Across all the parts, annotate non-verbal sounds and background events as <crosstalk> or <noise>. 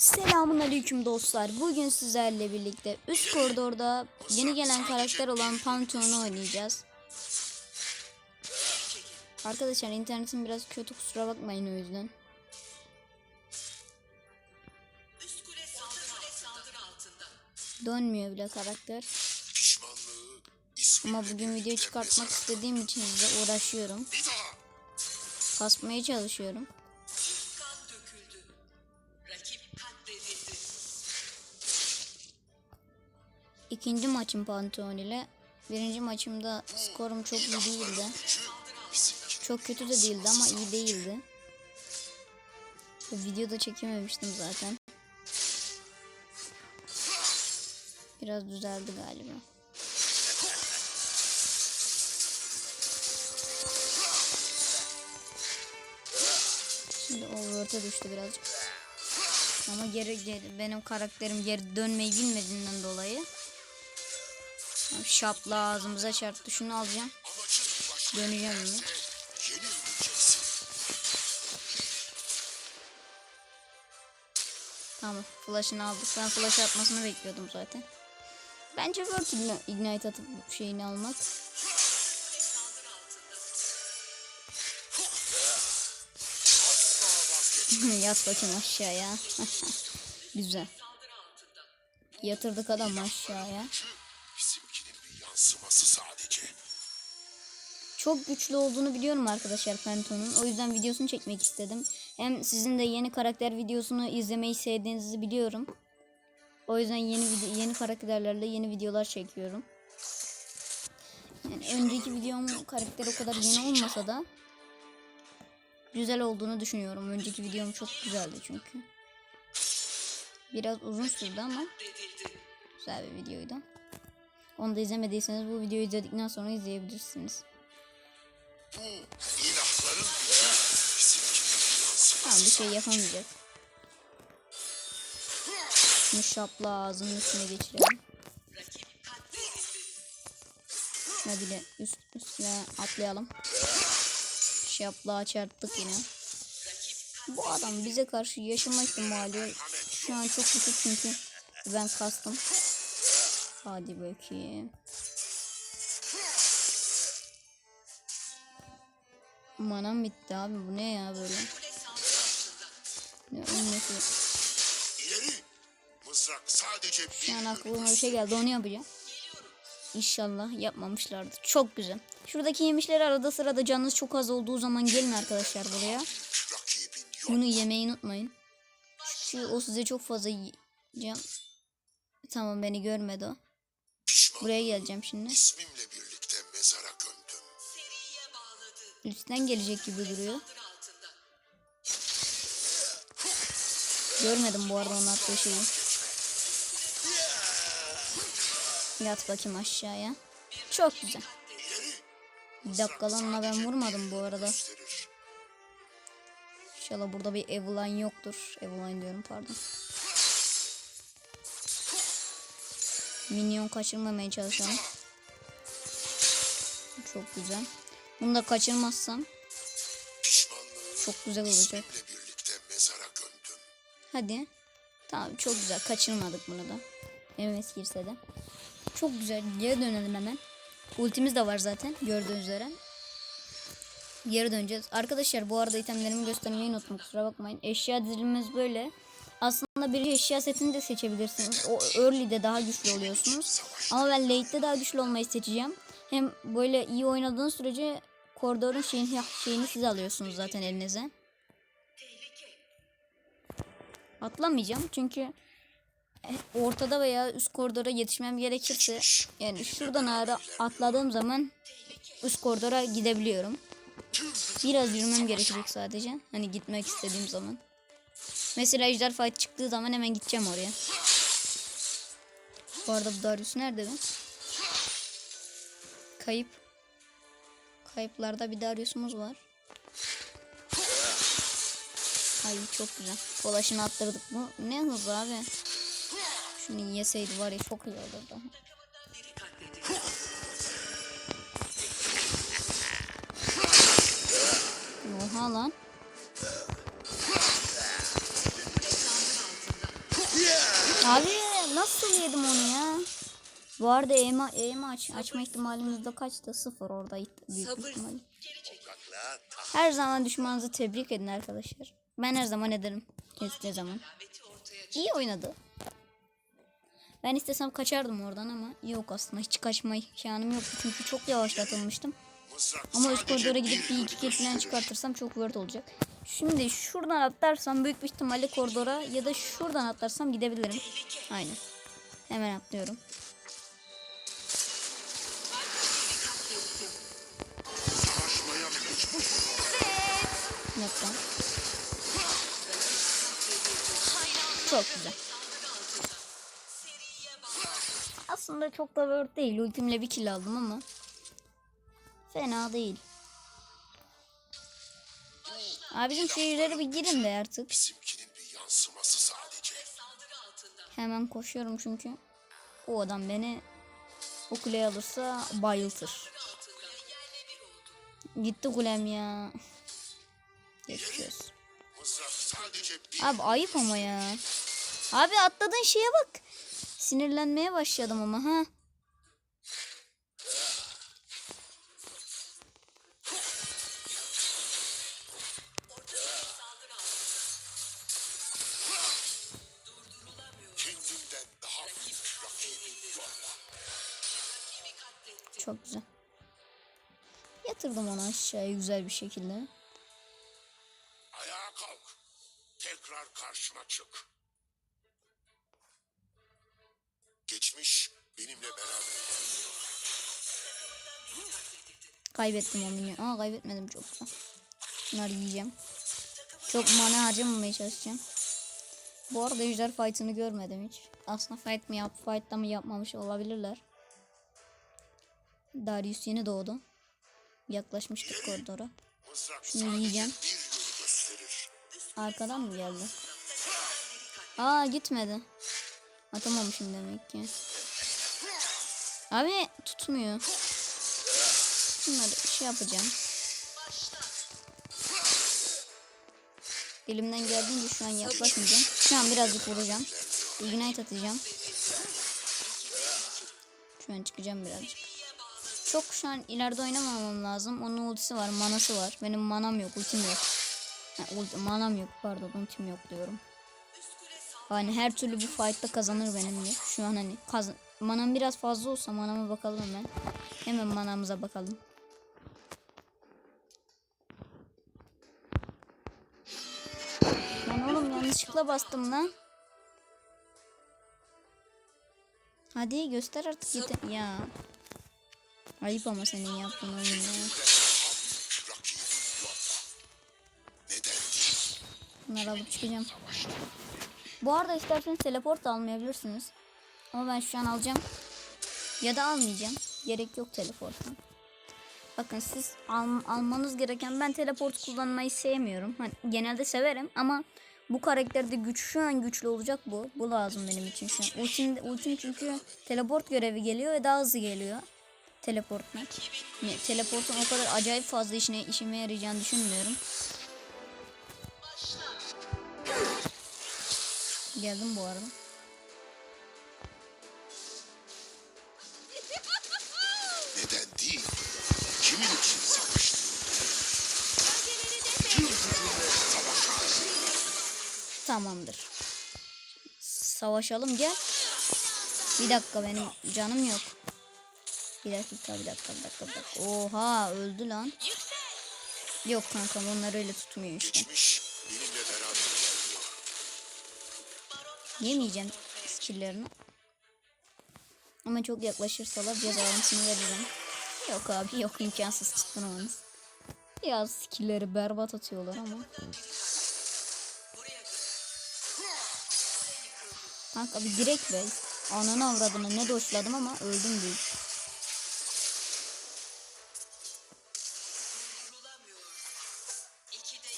Selamun aleyküm dostlar. Bugün sizlerle birlikte üst koridorda yeni gelen karakter olan Pantheon'u oynayacağız. Arkadaşlar internetim biraz kötü kusura bakmayın o yüzden. Dönmüyor bile karakter. Ama bugün video çıkartmak istediğim için size uğraşıyorum. Kasmaya çalışıyorum. İkinci maçım Pantheon ile. Birinci maçımda skorum çok iyi değildi. Çok kötü de değildi ama iyi değildi. Video da çekememiştim zaten. Biraz düzeldi galiba. Şimdi overworld'e düştü birazcık. Ama geri, geri benim karakterim geri dönmeyi bilmediğinden dolayı şapla ağzımıza çarptı. Şunu alacağım. Döneceğim yenilmeyeceksin. Tamam. Flash'ını aldık. Ben flash atmasını bekliyordum zaten. Bence work igni- ignite atıp şeyini almak. <laughs> Yat bakayım aşağıya. <laughs> Güzel. Yatırdık adam aşağıya. Yansıması sadece. Çok güçlü olduğunu biliyorum arkadaşlar Pento'nun. O yüzden videosunu çekmek istedim. Hem sizin de yeni karakter videosunu izlemeyi sevdiğinizi biliyorum. O yüzden yeni yeni karakterlerle yeni videolar çekiyorum. Yani önceki videom karakter o kadar yeni olmasa da güzel olduğunu düşünüyorum. Önceki videom çok güzeldi çünkü. Biraz uzun sürdü ama güzel bir videoydu. Onu da izlemediyseniz bu videoyu izledikten sonra izleyebilirsiniz. Tamam bir şey yapamayacak. Şunu şapla ağzının üstüne geçirelim. Şuna bile üst üstüne atlayalım. Şapla çarptık yine. Bu adam bize karşı yaşama ihtimali şu an çok düşük çünkü ben kastım. Hadi bakayım. Manam bitti abi bu ne ya böyle? Ne ölmesi. İleri. Mızrak sadece bir Şu an aklıma bir şey geldi onu yapacağım. İnşallah yapmamışlardır. Çok güzel. Şuradaki yemişleri arada sırada canınız çok az olduğu zaman gelin arkadaşlar buraya. Bunu yemeyi unutmayın. Çünkü o size çok fazla yiyeceğim. Tamam beni görmedi o. Buraya geleceğim şimdi. ismimle birlikte mezara gömdüm. Üstten gelecek gibi duruyor. Görmedim bu arada onun attığı şeyi. Yat bakayım aşağıya. Çok güzel. Bir dakika lan ona ben vurmadım bu arada. İnşallah burada bir Evelyn yoktur. Evelyn diyorum pardon. Minyon kaçırmamaya çalışalım. Çok güzel. Bunu da kaçırmazsam çok güzel olacak. Hadi. Tamam çok güzel. Kaçırmadık bunu da. Evet girse de. Çok güzel. Geri dönelim hemen. Ultimiz de var zaten. Gördüğünüz üzere. Geri döneceğiz. Arkadaşlar bu arada itemlerimi göstermeyi unuttum. Kusura bakmayın. Eşya dizilimimiz böyle. Aslında bir eşya setini de seçebilirsiniz. O early'de daha güçlü oluyorsunuz. Ama ben late'de daha güçlü olmayı seçeceğim. Hem böyle iyi oynadığınız sürece koridorun şeyini, şeyini siz alıyorsunuz zaten elinize. Atlamayacağım çünkü ortada veya üst koridora yetişmem gerekirse yani şuradan ara atladığım zaman üst koridora gidebiliyorum. Biraz yürümem gerekecek sadece. Hani gitmek istediğim zaman. Mesela ejder fight çıktığı zaman hemen gideceğim oraya. Bu arada bu Darius nerede be? Kayıp. Kayıplarda bir Darius'umuz var. Ay çok güzel. Kolaşını attırdık mı? Ne hızlı abi. Şunu yeseydi var ya çok iyi olurdu. Oha lan. Abi nasıl yedim onu ya? Bu arada EMA, EMA aç, açma ihtimalimiz de kaçtı? Sıfır orada büyük Sabır. çekil. Her zaman düşmanınızı tebrik edin arkadaşlar. Ben her zaman ederim. Hiçbir zaman. İyi oynadı. Ben istesem kaçardım oradan ama yok aslında hiç kaçma imkanım yoktu çünkü çok yavaşlatılmıştım. Ama üst koridora gidip bir iki kill falan çıkartırsam çok word olacak. Şimdi şuradan atlarsam büyük bir ihtimalle koridora ya da şuradan atlarsam gidebilirim. Aynen. Hemen atlıyorum. Lan. Çok güzel. Aslında çok da word değil. Ultimle bir kill aldım ama. Fena değil. Abicim şehirlere bir girin de artık. Bizimkinin bir yansıması sadece. Hemen koşuyorum çünkü. O adam beni o kuleye alırsa bayıltır. Gitti kulem ya. Geçiyoruz. Abi ayıp ama ya. Abi atladığın şeye bak. Sinirlenmeye başladım ama ha. Yatırdım onu aşağıya güzel bir şekilde. Ayağa kalk. Tekrar karşıma çık. Geçmiş benimle beraber. Kaybettim o minyonu. Aa kaybetmedim çok güzel. Bunları yiyeceğim. Çok mana harcamamaya çalışacağım. Bu arada ejder fight'ını görmedim hiç. Aslında fight mı yap, fight da mı yapmamış olabilirler. Darius yeni doğdu. Yaklaşmıştık koridora. Şunu yiyeceğim. Arkadan mı geldi? Aa gitmedi. Atamamışım demek ki. Abi tutmuyor. Bunları şey yapacağım. Elimden geldiğince şu an yaklaşmayacağım. Şu an birazcık vuracağım. Ignite atacağım. Şu an çıkacağım birazcık. Çok şu an ileride oynamamam lazım. Onun ultisi var, manası var. Benim manam yok, ultim yok. Ha, manam yok pardon ultim yok diyorum. Hani her türlü bir fight'ta kazanır benimle. Şu an hani kaz manam biraz fazla olsa manama bakalım hemen. Hemen manamıza bakalım. Lan oğlum yanlışlıkla bastım lan. Hadi göster artık yeter. Ya. Ayıp ama senin yaptığın oyun ya. Bunları alıp çıkacağım. Bu arada isterseniz teleport da almayabilirsiniz. Ama ben şu an alacağım. Ya da almayacağım. Gerek yok teleporttan. Bakın siz al- almanız gereken ben teleport kullanmayı sevmiyorum. Hani genelde severim ama bu karakterde güç şu an güçlü olacak bu. Bu lazım benim için şu an. Ultim, ultim çünkü teleport görevi geliyor ve daha hızlı geliyor. Teleportla. Teleportun o kadar acayip fazla işine işime yarayacağını düşünmüyorum. Geldim bu arada. Neden değil? Kimin için savaştın? Tamamdır. Savaşalım gel. Bir dakika benim canım yok. Bir dakika bir dakika bir dakika. Bir dakika. Oha öldü lan. Yok kankam onlar öyle tutmuyor işte. Geçmiş benimle beraber ilerliyor. Yemeyeceğim skilllerini. Ama çok yaklaşırsalar cezalısını veririm. Yok abi yok imkansız tutturamanız. Ya skillleri berbat atıyorlar ama. Kanka bir direkt be. Ananı avradını ne doşladım ama öldüm büyük.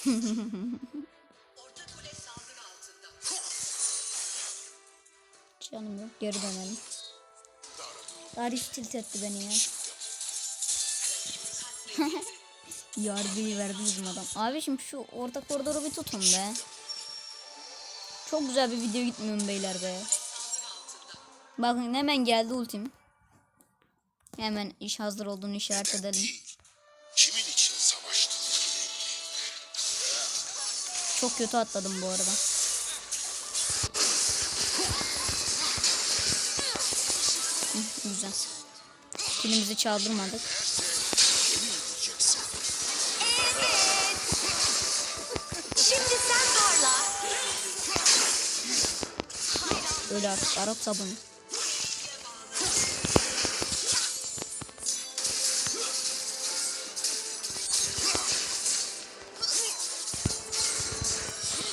<laughs> Canım yok geri dönelim. Darius tilt etti beni ya. <laughs> Yargıyı verdi bizim adam. Abi şimdi şu orta koridoru bir tutun be. Çok güzel bir video gitmiyor mu beyler be. Bakın hemen geldi ultim. Hemen iş hazır olduğunu işaret edelim. Çok kötü atladım bu arada. Güzel. Kilimizi çaldırmadık. Öyle artık Arap sabunu.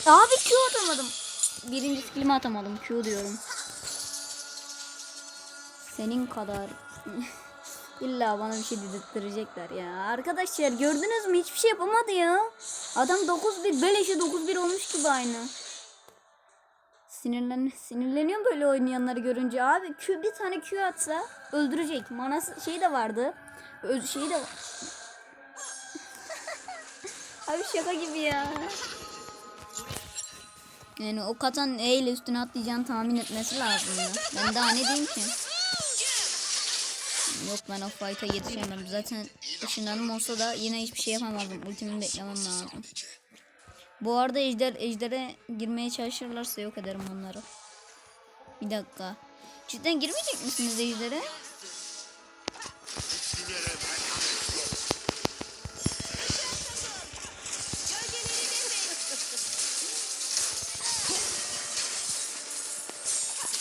Abi Q atamadım. Birinci skillimi atamadım. Q diyorum. Senin kadar. <laughs> İlla bana bir şey dedirttirecekler ya. Arkadaşlar gördünüz mü? Hiçbir şey yapamadı ya. Adam 9-1. Beleşe 9-1 olmuş gibi aynı. Sinirlen sinirleniyorum böyle oynayanları görünce abi Q bir tane Q atsa öldürecek. Manası şey de vardı. Öz şey de <laughs> abi şaka gibi ya. Yani o katan E ile üstüne atlayacağını tahmin etmesi lazım. Ben daha ne diyeyim ki? Yok ben o fight'a yetişemem. Zaten ışınlanım olsa da yine hiçbir şey yapamazdım. Ultimi beklemem lazım. Bu arada ejder ejdere girmeye çalışırlarsa yok ederim onları. Bir dakika. Cidden girmeyecek misiniz ejdere?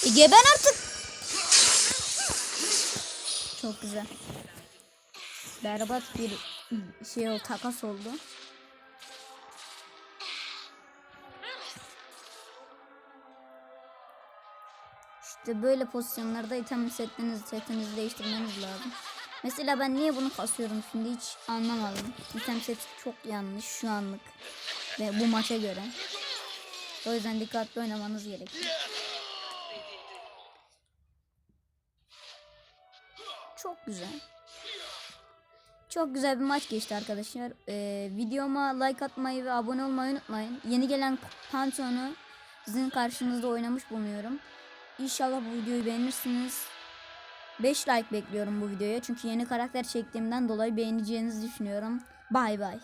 E geber artık. Çok güzel. Berbat bir şey o takas oldu. İşte böyle pozisyonlarda item setlerinizi, setinizi değiştirmeniz lazım. Mesela ben niye bunu kasıyorum şimdi hiç anlamadım. İtem set çok yanlış şu anlık. Ve bu maça göre. O yüzden dikkatli oynamanız gerekiyor. Çok güzel. Çok güzel bir maç geçti arkadaşlar. Ee, videoma like atmayı ve abone olmayı unutmayın. Yeni gelen Pantheon'u sizin karşınızda oynamış bulunuyorum. İnşallah bu videoyu beğenirsiniz. 5 like bekliyorum bu videoya. Çünkü yeni karakter çektiğimden dolayı beğeneceğinizi düşünüyorum. Bay bay.